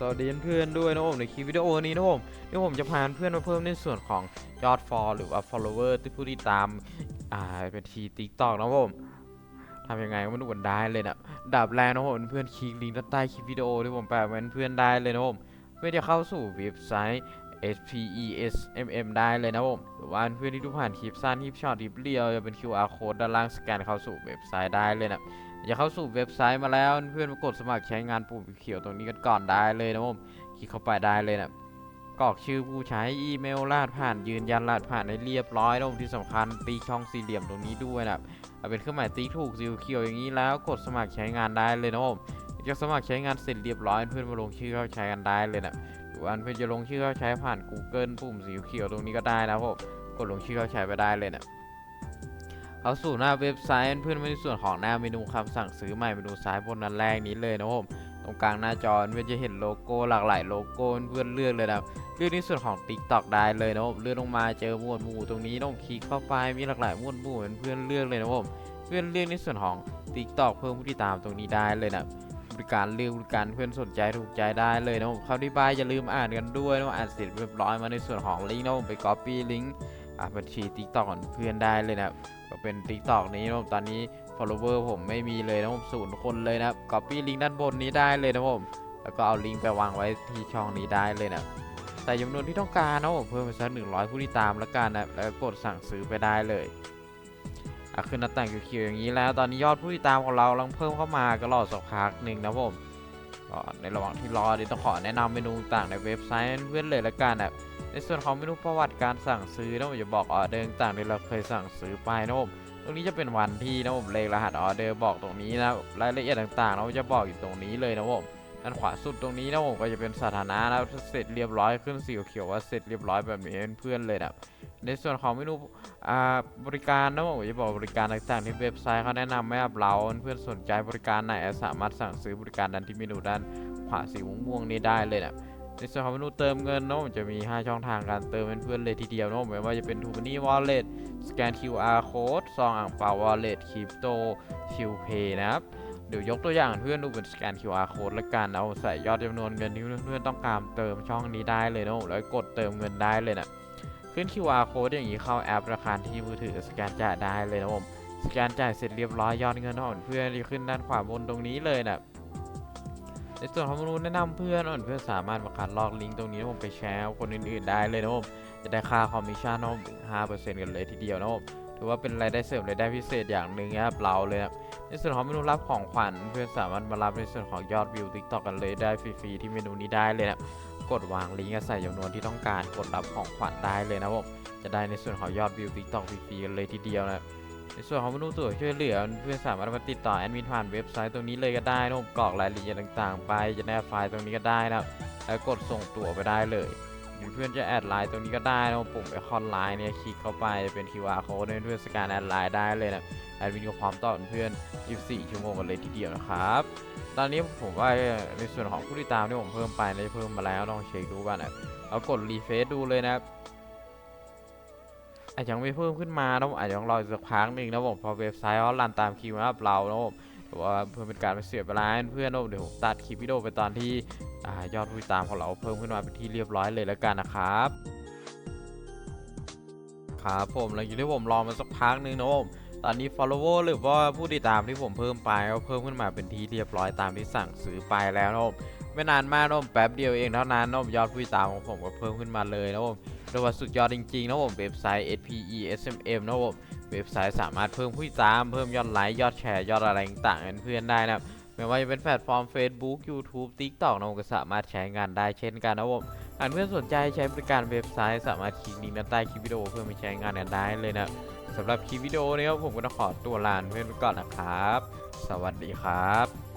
สวัสดีเพื่อนด้วยนะผมในคลิปวิดีโอนี้นะผมเดี๋ยวผมจะพาเพื่อนมาเพิ่มในส่วนของยอด follow หรือว่า follower ที่ผู้ติดตามอ่าเป็นที TikTok นะผมทำยังไงก็ไม่รู้กันได้เลยนะดับแรกนะผมเพื่อนคลิกลิงก์ด้านใต้คลิปวิดีโอที่ผมแปะไว้เพื่อนได้เลยนะผมเพื่อจะเข้าสู่เว็บไซต์ SPESMM ได้เลยนะผมหรือว่าเพื่อนที่ดูผ่านคลิปสั้นคลิปช็อตคลิปเรียวจะเป็น QR code ด้านล่างสแกนเข้าสู่เว็บไซต์ได้เลยนะ อย่าเข้าสู่เว็บไซต์มาแล้วเพื่อนมากดสมัครใช้งานปุ่มเขียวตรงนี้กันก่อนได้เลยนะผมคลิกเข้าไปได้เลยนะกรอกชื่อผู้ใช้อีเมลรหัสผ่านยืนยันรหัสผ่านให้เรียบร้อยนะผมที่สำคัญตีช่องสี่เหลี่ยมตรงนี้ด้วยนะเอาเป็นเครื่องหมายติ๊กถูกสีเขียวอย่างนี้แล้วกดสมัครใช้งานได้เลยนะผมจะสมัครใช้งานเสร็จเรียบร้อยเพื่อนมาลงชื่อเข้าใช้กันได้เลยนะหรือว่าเพื่อนจะลงชื่อเข้าใช้ผ่าน Google ปุ่มสีเขียวตรงนี้ก็ได้นะผมกดลงชื่อเข้าใช้ไปได้เลยนะ เข้าสู่หน้าเว็บไซต์เพื่อนๆมาในส่วนของหน้าเมนูคำสั่งซื้อใหม่เมนูซ้ายบนนั้นแรกนี้เลยนะผมตรงกลางหน้าจอเพื่อนจะเห็นโลโก้หลากหลายโลโก้เพื่อนเลือกเลยนะเลือกในส่วนของ TikTok ได้เลยนะผมเลื่อนลงมาเจอหมวดหมู่ตรงนี้ต้องคลิกเข้าไปมีหลากหลายหมวดหมู่เพื่อนเลือกเลยนะผมเพื่อนเลือกในส่วนของ TikTok เพิ่มผู้ติดตามตรงนี้ได้เลยนะบริการเลือกบริการเพื่อนสนใจถูกใจได้เลยนะผมเข้าที่บานอย่าลืมอ่านกันด้วยนะอ่านเสร็จเรียบร้อยมาในส่วนของลิงก์นะผมไป copy ลิงก์ อ่าบัญชี TikTok ของเพื่อนได้เลยนะครับก็เป็น TikTok นี้นะตอนนี้ follower ผมไม่มีเลยนะผมศูนย์คนเลยนะครับ copy ลิงก์ด้านบนนี้ได้เลยนะผม แล้วก็เอาลิงก์ไปวางไว้ที่ช่องนี้ได้เลยนะใส่จำนวนที่ต้องการนะผมเพิ่มไปสักหนึ่งร้อยผู้ติดตามแล้วกันนะแล้วก็กดสั่งซื้อไปได้เลยอะขึ้นหน้าต่างเขียวๆอย่างนี้แล้ว ตอนนี้ยอดผู้ติดตามของเรากำลังเพิ่มเข้ามาก็รอสักพักหนึ่งนะผม ก็ในระหว่างที่รอเดี๋ยวต้องขอแนะนำเมนูต่างในเว็บไซต์ให้เพื่อนเลยละกันนะในส่วนของเมนูประวัติการสั่งซื้อนะผมจะบอกออเดอร์ต่างที่เราเคยสั่งซื้อไปนะผมตรงนี้จะเป็นวันที่นะผมเลขรหัสออเดอร์บอกตรงนี้นะรายละเอียดต่างๆเราจะบอกอยู่ตรงนี้เลยนะผม ด้านขวาสุดตรงนี้นะผมก็จะเป็นสถานะนะเสร็จเรียบร้อยขึ้นสีเขียวว่าเสร็จเรียบร้อยแบบนี้เพื่อนๆเลยนะในส่วนของเมนูบริการนะผมจะบอกบริการต่างๆที่เว็บไซต์เขาแนะนำให้กับเราเพื่อนสนใจบริการไหนสามารถสั่งซื้อบริการดันที่เมนูด้านขวาสีม่วงๆนี้ได้เลยนะในส่วนของเมนูเติมเงินเนาะมันจะมี 5 ช่องทางการเติมเป็นเพื่อนเลยทีเดียวเนาะไม่ว่าจะเป็น t ู m นี่ Wallet สแกน QR Code ซองอ่างเปา Wallet Crypto QPay นะครับ เดี๋ยวยกตัวอย่างเพื่อนดูเป็นสแกน QR Code ละกันเอาใส่ยอดจำนวนเงินที่เพื่อนต้องการเติมช่องนี้ได้เลยเนาะแล้วกดเติมเงินได้เลยนะขึ้น QR Code อย่างนี้เข้าแอปธนาคารที่มือถือสแกนจ่ายได้เลยนะผมสแกนจ่ายเสร็จเรียบร้อยยอดเงินของเพื่อนที่ขึ้นด้านขวาบนตรงนี้เลยนะในส่วนของเมนูแนะนำเพื่อนอ่อนเพื่อนสามารถมาคัดลอกลิงก์ตรงนี้นะผมไปแชร์กับคนอื่นๆได้เลยนะผมจะได้ค่าคอมมิชชั่นนะผม5%กันเลยทีเดียวนะผม ถือว่าเป็นรายได้เสริมรายได้พิเศษอย่างหนึ่งนะครับเราเลยนะในส่วนของเมนูรับของขวัญเพื่อนสามารถมารับในส่วนของยอดวิว TikTok กันเลยได้ฟรีๆที่เมนูนี้ได้เลยนะกดวางลิงก์ใส่จำนวนที่ต้องการกดรับของขวัญได้เลยนะผมจะได้ในส่วนของยอดวิว TikTok ฟรีๆกันเลยทีเดียวนะในส่วนของเมนูตัวช่วยเหลือเพื่อนสามารถมาติดต่อแอดมินผ่านเว็บไซต์ตรงนี้เลยก็ได้นะผมกรอกรายละเอียดต่างๆ ไปจะแนบไฟล์ตรงนี้ก็ได้นะครับแล้วกดส่งตั๋วไปได้เลย เพื่อนจะแอดไลน์ตรงนี้ก็ได้นะผมปุ่มไอคอนไลน์เนี่ยคลิกเข้าไปจะเป็น QR code ให้เพื่อนสแกนแอดไลน์ได้เลยนะแอดมินก็พร้อมตอบเพื่อน 24 ชั่วโมงกันเลยทีเดียวนะครับ ตอนนี้ผมว่าในส่วนของผู้ติดตามที่ผมเพิ่มไปได้เพิ่มมาแล้วลองเช็คดูกันนะเอากดรีเฟซดูเลยนะครับอาจจะยังไม่เพิ่มขึ้นมานะผมอาจจะต้องรออีกสักพักหนึ่งนะผมพอเว็บไซต์เขารันตามคิวอัพเรานะผม ว่าเพื่อเป็นการไปเสียเวลาเพื่อนนะผมเดี๋ยวผมตัดคลิปวิดีโอไปตอนที่อยอดผู้ติดตามของเราเพิ่มขึ้นมาเป็นที่เรียบร้อยเลยแล้วกันนะครับ ครับผมหลังจากที่ผมรอมาสักพักหนึ่งนะผมตอนนี้ follower หรือว่าผู้ติดตามที่ผมเพิ่มไปก็เพิ่มขึ้นมาเป็นที่เรียบร้อยตามที่สั่งซื้อไปแล้วนะผมไม่นานมากนะผมแป๊บเดียวเองเท่านั้นนะผมยอดผู้ติดตามของผมก็เพิ่มขึ้นมาเลยนะผมเรียกว่าสุดยอดจริงๆนะผมเว็บไซต์ SPE SMM นะผม เว็บไซต์สามารถเพิ่มผู้ติดตามเพิ่มยอดไลค์ยอดแชร์ยอดอะไรต่างๆให้เพื่อนได้นะครับไม่ว่าจะเป็นแพลตฟอร์ม Facebook YouTube TikTok นะผมก็สามารถใช้งานได้เช่นกันนะผมหากเพื่อนสนใจใช้บริการเว็บไซต์สามารถคลิกลิงก์ด้านใต้คลิปวิดีโอเพื่อไปใช้งานกันได้เลยนะสำหรับคลิปวิดีโอนี้ผมก็ต้องขอตัวลาเพื่อนไปก่อนนะครับ สวัสดีครับ